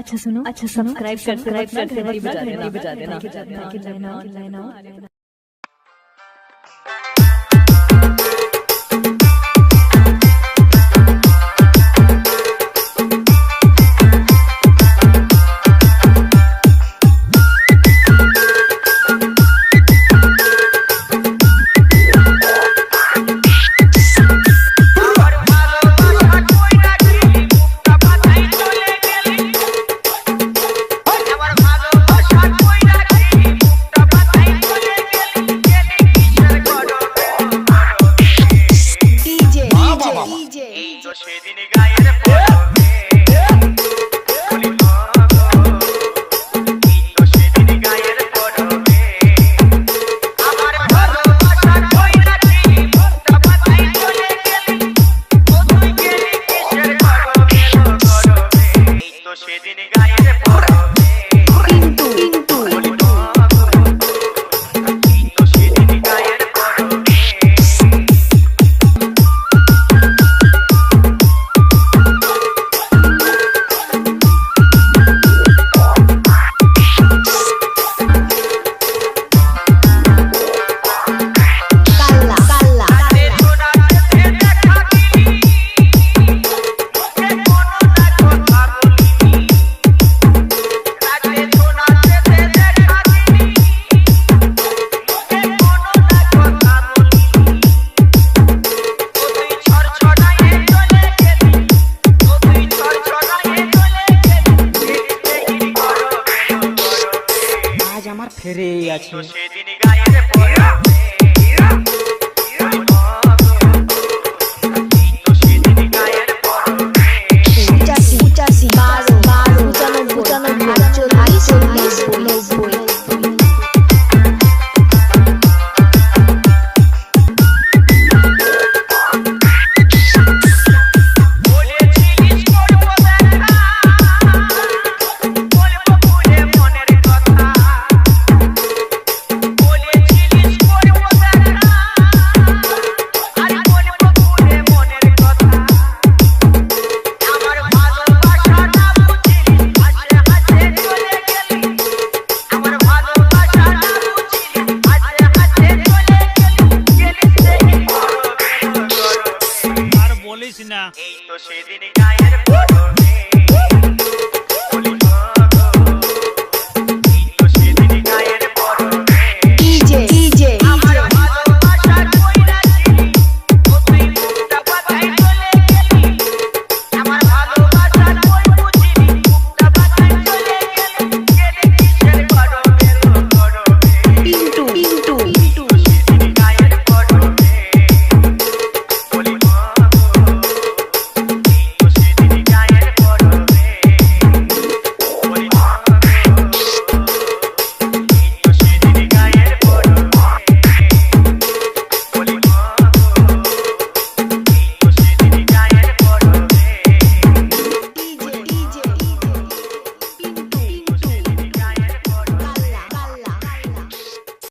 अच्छा सुनो अच्छा सब्सक्राइब सब्सक्राइब कर बजा देना। এই তো সেদিন গায়ের সেদিন গায়ের পড়বে কিন্তু কিন্তু। আমার ফেরে আছে সেদিন গায়ে পড়া চল্লিশ এই তো সেদিন গায়ের